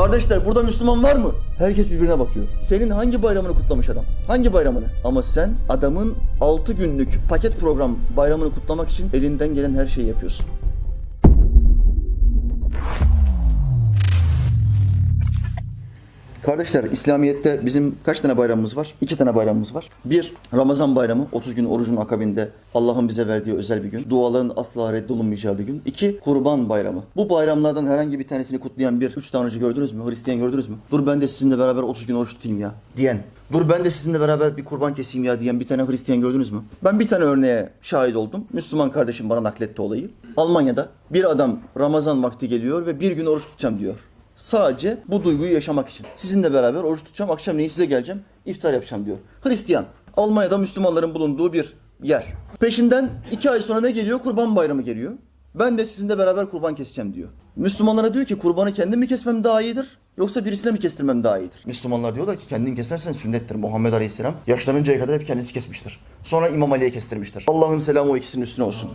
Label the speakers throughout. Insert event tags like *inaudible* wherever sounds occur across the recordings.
Speaker 1: Kardeşler burada Müslüman var mı? Herkes birbirine bakıyor. Senin hangi bayramını kutlamış adam? Hangi bayramını? Ama sen adamın 6 günlük paket program bayramını kutlamak için elinden gelen her şeyi yapıyorsun. Kardeşler İslamiyet'te bizim kaç tane bayramımız var? İki tane bayramımız var. Bir Ramazan bayramı 30 gün orucun akabinde Allah'ın bize verdiği özel bir gün. Duaların asla reddolunmayacağı bir gün. İki Kurban bayramı. Bu bayramlardan herhangi bir tanesini kutlayan bir üç tanrıcı gördünüz mü? Hristiyan gördünüz mü? Dur ben de sizinle beraber 30 gün oruç tutayım ya diyen. Dur ben de sizinle beraber bir kurban keseyim ya diyen bir tane Hristiyan gördünüz mü? Ben bir tane örneğe şahit oldum. Müslüman kardeşim bana nakletti olayı. Almanya'da bir adam Ramazan vakti geliyor ve bir gün oruç tutacağım diyor. Sadece bu duyguyu yaşamak için. Sizinle beraber oruç tutacağım, akşamleyin size geleceğim, iftar yapacağım diyor. Hristiyan. Almanya'da Müslümanların bulunduğu bir yer. Peşinden iki ay sonra ne geliyor? Kurban bayramı geliyor. Ben de sizinle beraber kurban keseceğim diyor. Müslümanlara diyor ki kurbanı kendim mi kesmem daha iyidir yoksa birisine mi kestirmem daha iyidir? Müslümanlar diyorlar ki kendin kesersen sünnettir. Muhammed Aleyhisselam yaşlanıncaya kadar hep kendisi kesmiştir. Sonra İmam Ali'ye kestirmiştir. Allah'ın selamı o ikisinin üstüne olsun.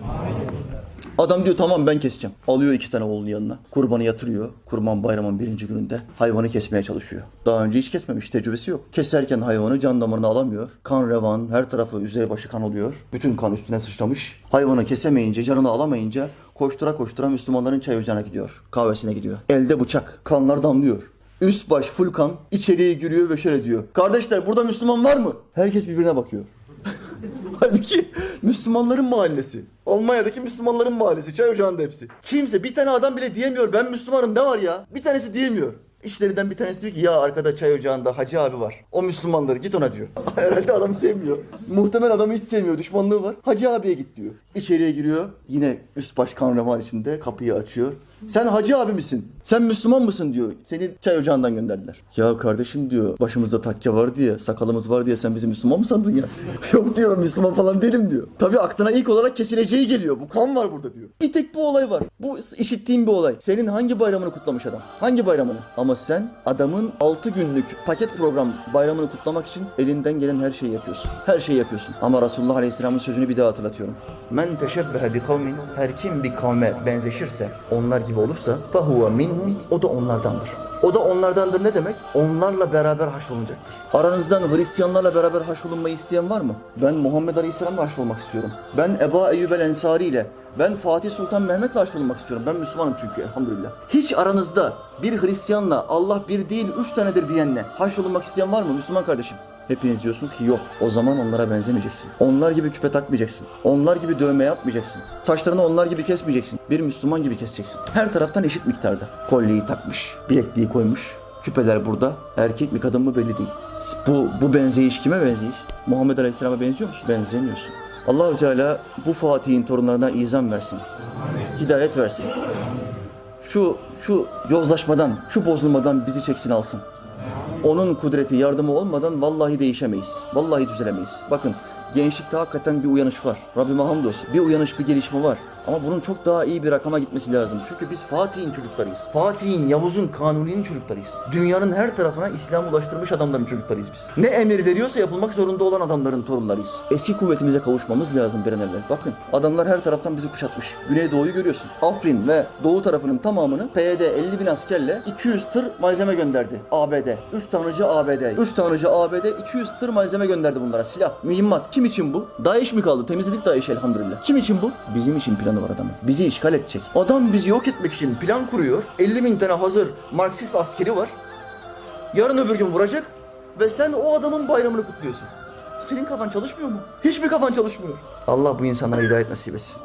Speaker 1: Adam diyor tamam ben keseceğim. Alıyor iki tane oğlunu yanına. Kurbanı yatırıyor. Kurban bayramın birinci gününde hayvanı kesmeye çalışıyor. Daha önce hiç kesmemiş. Tecrübesi yok. Keserken hayvanı can damarına alamıyor. Kan revan her tarafı üzeri başı kan oluyor. Bütün kan üstüne sıçramış. Hayvanı kesemeyince canını alamayınca koştura koştura Müslümanların çay ocağına gidiyor. Kahvesine gidiyor. Elde bıçak. Kanlar damlıyor. Üst baş full kan içeriye giriyor ve şöyle diyor. Kardeşler burada Müslüman var mı? Herkes birbirine bakıyor. *laughs* Halbuki Müslümanların mahallesi. Almanya'daki Müslümanların mahallesi. Çay ocağında hepsi. Kimse bir tane adam bile diyemiyor ben Müslümanım ne var ya? Bir tanesi diyemiyor. İşlerinden bir tanesi diyor ki ya arkada çay ocağında hacı abi var. O Müslümanları git ona diyor. *laughs* Herhalde adamı sevmiyor. Muhtemel adamı hiç sevmiyor. Düşmanlığı var. Hacı abiye git diyor. İçeriye giriyor. Yine üst baş kan revan içinde kapıyı açıyor. Sen hacı abi misin? Sen Müslüman mısın diyor. Seni çay ocağından gönderdiler. Ya kardeşim diyor başımızda takke var diye sakalımız var diye sen bizi Müslüman mı sandın ya? *laughs* Yok diyor Müslüman falan değilim diyor. Tabii aklına ilk olarak kesileceği geliyor. Bu kan var burada diyor. Bir tek bu olay var. Bu işittiğim bir olay. Senin hangi bayramını kutlamış adam? Hangi bayramını? Ama sen adamın 6 günlük paket program bayramını kutlamak için elinden gelen her şeyi yapıyorsun. Her şeyi yapıyorsun. Ama Resulullah Aleyhisselam'ın sözünü bir daha hatırlatıyorum. Men teşebbehe bi kavmin her kim bir kavme benzeşirse onlar gibi olursa fahuve minhum o da onlardandır. O da onlardandır ne demek? Onlarla beraber haşrolunacaktır. Aranızdan Hristiyanlarla beraber haşrolunmayı isteyen var mı? Ben Muhammed Aleyhisselam'la haşrolmak istiyorum. Ben Eba Eyyub el Ensari ile ben Fatih Sultan Mehmet'le haşrolunmak istiyorum. Ben Müslümanım çünkü elhamdülillah. Hiç aranızda bir Hristiyanla Allah bir değil üç tanedir diyenle haşrolunmak isteyen var mı Müslüman kardeşim? Hepiniz diyorsunuz ki yok. O zaman onlara benzemeyeceksin. Onlar gibi küpe takmayacaksın. Onlar gibi dövme yapmayacaksın. Saçlarını onlar gibi kesmeyeceksin. Bir Müslüman gibi keseceksin. Her taraftan eşit miktarda. Kolyeyi takmış, bilekliği koymuş. Küpeler burada. Erkek mi kadın mı belli değil. Bu, bu benzeyiş kime benzeyiş? Muhammed Aleyhisselam'a benziyor musun? Benzemiyorsun. Allahü Teala bu Fatih'in torunlarına izan versin. Hidayet versin. Şu şu yozlaşmadan, şu bozulmadan bizi çeksin alsın. Onun kudreti, yardımı olmadan vallahi değişemeyiz. Vallahi düzelemeyiz. Bakın gençlikte hakikaten bir uyanış var. Rabbime hamdolsun. Bir uyanış, bir gelişme var. Ama bunun çok daha iyi bir rakama gitmesi lazım. Çünkü biz Fatih'in çocuklarıyız. Fatih'in, Yavuz'un, Kanuni'nin çocuklarıyız. Dünyanın her tarafına İslam ulaştırmış adamların çocuklarıyız biz. Ne emir veriyorsa yapılmak zorunda olan adamların torunlarıyız. Eski kuvvetimize kavuşmamız lazım bir an evvel. Bakın adamlar her taraftan bizi kuşatmış. Güneydoğu'yu görüyorsun. Afrin ve doğu tarafının tamamını PYD 50 bin askerle 200 tır malzeme gönderdi. ABD. 3 tanrıcı ABD. 3 tanrıcı ABD 200 tır malzeme gönderdi bunlara. Silah, mühimmat. Kim için bu? DAEŞ mi kaldı? Temizledik DAEŞ'i elhamdülillah. Kim için bu? Bizim için planı var adamın. Bizi işgal edecek. Adam bizi yok etmek için plan kuruyor. 50 bin tane hazır Marksist askeri var. Yarın öbür gün vuracak ve sen o adamın bayramını kutluyorsun. Senin kafan çalışmıyor mu? Hiçbir kafan çalışmıyor. Allah bu insanlara hidayet nasip etsin.